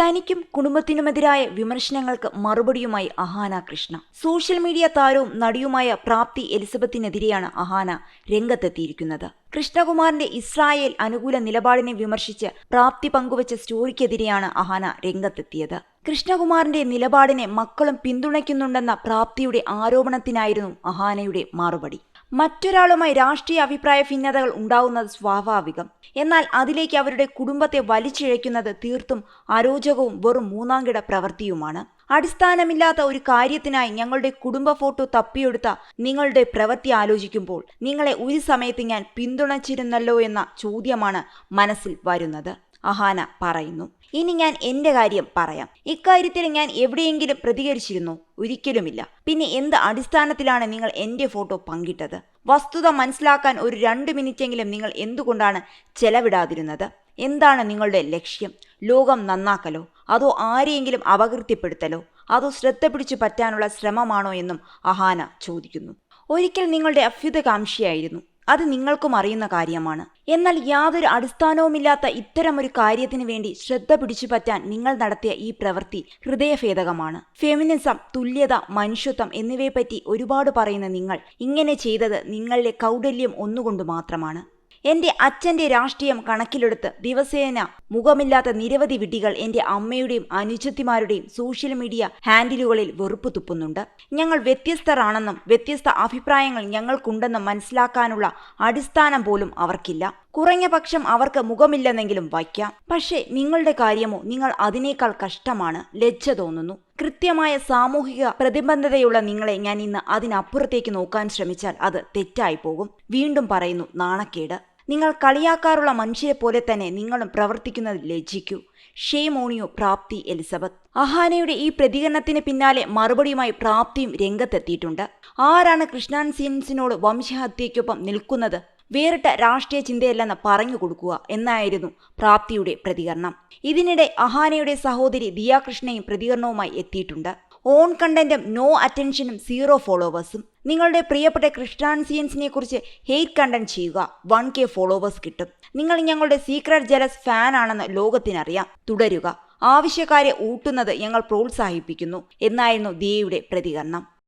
തനിക്കും കുടുംബത്തിനുമെതിരായ വിമർശനങ്ങൾക്ക് മറുപടിയുമായി അഹാന കൃഷ്ണ. സോഷ്യൽ മീഡിയ താരവും നടിയുമായ പ്രാപ്തി എലിസബത്തിനെതിരെയാണ് അഹാന രംഗത്തെത്തിയിരിക്കുന്നത്. കൃഷ്ണകുമാറിന്റെ ഇസ്രായേൽ അനുകൂല നിലപാടിനെ വിമർശിച്ച് പ്രാപ്തി പങ്കുവച്ച സ്റ്റോറിക്കെതിരെയാണ് അഹാന രംഗത്തെത്തിയത്. കൃഷ്ണകുമാറിന്റെ നിലപാടിനെ മക്കളും പിന്തുണയ്ക്കുന്നുണ്ടെന്ന പ്രാപ്തിയുടെ ആരോപണത്തിനായിരുന്നു അഹാനയുടെ മറുപടി. മറ്റൊരാളുമായി രാഷ്ട്രീയ അഭിപ്രായ ഭിന്നതകൾ ഉണ്ടാവുന്നത് സ്വാഭാവികം. എന്നാൽ അതിലേക്ക് അവരുടെ കുടുംബത്തെ വലിച്ചിഴയ്ക്കുന്നത് തീർത്തും അരോചകവും വെറും മൂന്നാംകിട പ്രവൃത്തിയുമാണ്. അടിസ്ഥാനമില്ലാത്ത ഒരു കാര്യത്തിനായി ഞങ്ങളുടെ കുടുംബ ഫോട്ടോ തപ്പിയെടുത്ത നിങ്ങളുടെ പ്രവൃത്തി ആലോചിക്കുമ്പോൾ നിങ്ങളെ ഒരു സമയത്ത് ഞാൻ പിന്തുണച്ചിരുന്നല്ലോ എന്ന ചോദ്യമാണ് മനസ്സിൽ വരുന്നത്. അഹാന പറയുന്നു. ഇനി ഞാൻ എന്റെ കാര്യം പറയാം. ഇക്കാര്യത്തിൽ ഞാൻ എവിടെയെങ്കിലും പ്രതികരിച്ചിരുന്നു? ഒരിക്കലുമില്ല. പിന്നെ എന്ത് അടിസ്ഥാനത്തിലാണ് നിങ്ങൾ എന്റെ ഫോട്ടോ പങ്കിട്ടത്? വസ്തുത മനസ്സിലാക്കാൻ ഒരു രണ്ട് മിനിറ്റെങ്കിലും നിങ്ങൾ എന്തുകൊണ്ടാണ് ചെലവിടാതിരുന്നത്? എന്താണ് നിങ്ങളുടെ ലക്ഷ്യം? ലോകം നന്നാക്കലോ? അതോ ആരെയെങ്കിലും അപകീർത്തിപ്പെടുത്തലോ? അതോ ശ്രദ്ധ പിടിച്ചു പറ്റാനുള്ള ശ്രമമാണോ എന്നും അഹാന ചോദിക്കുന്നു. ഒരിക്കൽ നിങ്ങളുടെ അഭ്യുതകാംക്ഷിയായിരുന്നു അത് നിങ്ങൾക്കും അറിയുന്ന കാര്യമാണ്. എന്നാൽ യാതൊരു അടിസ്ഥാനവുമില്ലാത്ത ഇത്തരമൊരു കാര്യത്തിന് വേണ്ടി ശ്രദ്ധ പിടിച്ചു പറ്റാൻ നിങ്ങൾ നടത്തിയ ഈ പ്രവൃത്തി ഹൃദയഭേദകമാണ്. ഫെമിനിസം തുല്യത മനുഷ്യത്വം എന്നിവയെപ്പറ്റി ഒരുപാട് പറയുന്ന നിങ്ങൾ ഇങ്ങനെ ചെയ്തത് നിങ്ങളുടെ കൗടല്യം ഒന്നുകൊണ്ട് മാത്രമാണ്. എന്റെ അച്ഛന്റെ രാഷ്ട്രീയം കണക്കിലെടുത്ത് ദിവസേന മുഖമില്ലാത്ത നിരവധി വിഡ്ഢികൾ എന്റെ അമ്മയുടെയും അനുജത്തിമാരുടെയും സോഷ്യൽ മീഡിയ ഹാൻഡിലുകളിൽ വെറുപ്പ് തുപ്പുന്നുണ്ട്. ഞങ്ങൾ വ്യത്യസ്തരാണെന്നും വ്യത്യസ്ത അഭിപ്രായങ്ങൾ ഞങ്ങൾക്കുണ്ടെന്നും മനസ്സിലാക്കാനുള്ള അടിസ്ഥാനം പോലും അവർക്കില്ല. കുറഞ്ഞ പക്ഷം അവർക്ക് മുഖമില്ലെന്നെങ്കിലും വയ്ക്കാം. പക്ഷേ നിങ്ങളുടെ കാര്യമോ നിങ്ങൾ അതിനേക്കാൾ കഷ്ടമാണ് ലജ്ജ തോന്നുന്നു. കൃത്യമായ സാമൂഹിക പ്രതിബന്ധതയുള്ള നിങ്ങളെ ഞാൻ ഇന്ന് അതിനപ്പുറത്തേക്ക് നോക്കാൻ ശ്രമിച്ചാൽ അത് തെറ്റായി പോകും. വീണ്ടും പറയുന്നു നാണക്കേട്. നിങ്ങൾ കളിയാക്കാറുള്ള മനുഷ്യരെ പോലെ തന്നെ നിങ്ങളും പ്രവർത്തിക്കുന്നത് ലജ്ജിക്കൂ. ഷേമോണിയോ പ്രാപ്തി എലിസബത്ത്. അഹാനയുടെ ഈ പ്രതികരണത്തിന് പിന്നാലെ മറുപടിയുമായി പ്രാപ്തിയും രംഗത്തെത്തിയിട്ടുണ്ട്. ആരാണ് കൃഷ്ണാൻ സീൻസിനോട് വംശഹത്യയ്ക്കൊപ്പം നിൽക്കുന്നത്? വേറിട്ട രാഷ്ട്രീയ ചിന്തയല്ലെന്ന് പറഞ്ഞു കൊടുക്കുക എന്നായിരുന്നു പ്രാപ്തിയുടെ പ്രതികരണം. ഇതിനിടെ അഹാനയുടെ സഹോദരി ദിയാകൃഷ്ണയും പ്രതികരണവുമായി എത്തിയിട്ടുണ്ട്. ഓൺ കണ്ടന്റും നോ അറ്റൻഷനും സീറോ ഫോളോവേഴ്സും. നിങ്ങളുടെ പ്രിയപ്പെട്ട ക്രിസ്റ്റാൻസിയൻസിനെ കുറിച്ച് ഹെയ്റ്റ് കണ്ടന്റ് ചെയ്യുക. വൺ കെ ഫോളോവേഴ്സ് കിട്ടും. നിങ്ങൾ ഞങ്ങളുടെ സീക്രട്ട് ജലസ് ഫാൻ ആണെന്ന് ലോകത്തിനറിയാം. തുടരുക. ആവശ്യക്കാരെ ഊട്ടുന്നത് ഞങ്ങൾ പ്രോത്സാഹിപ്പിക്കുന്നു. എന്നായിരുന്നു ദിയയുടെ പ്രതികരണം.